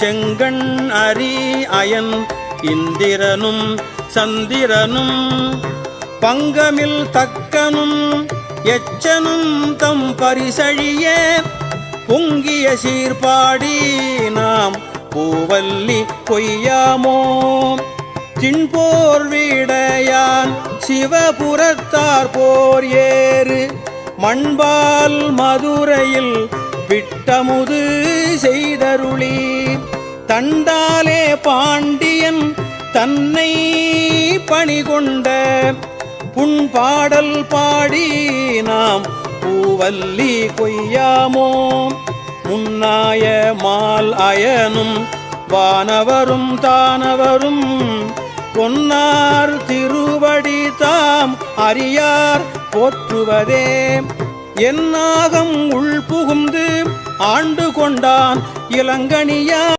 செங்கண் அரி அயன் இந்திரனும் சந்திரனும் பங்கமில் தக்கனும் எச்சனும் தம் பரிசழிய பொங்கிய சீர்பாடி நாம் பூவல்லி பொய்யாமோ? தின்போர் வீடையான் சிவபுரத்தார் போர் ஏறு மண்பால் மதுரையில் விட்டமுது செய்தருளி தண்டாலே பாண்டியன் தன்னை பணிகொண்ட புண்பாடல் பாடி நாம் பூவல்லி கொய்யாமோ? முன்னாய மால் அயனும் வானவரும் தானவரும் பொன்னார் திருவடி தாம் அறியார் போற்றுவதே. என்னாகம் உள் புகுந்து ஆண்டு கொண்டான் இளங்கனியா.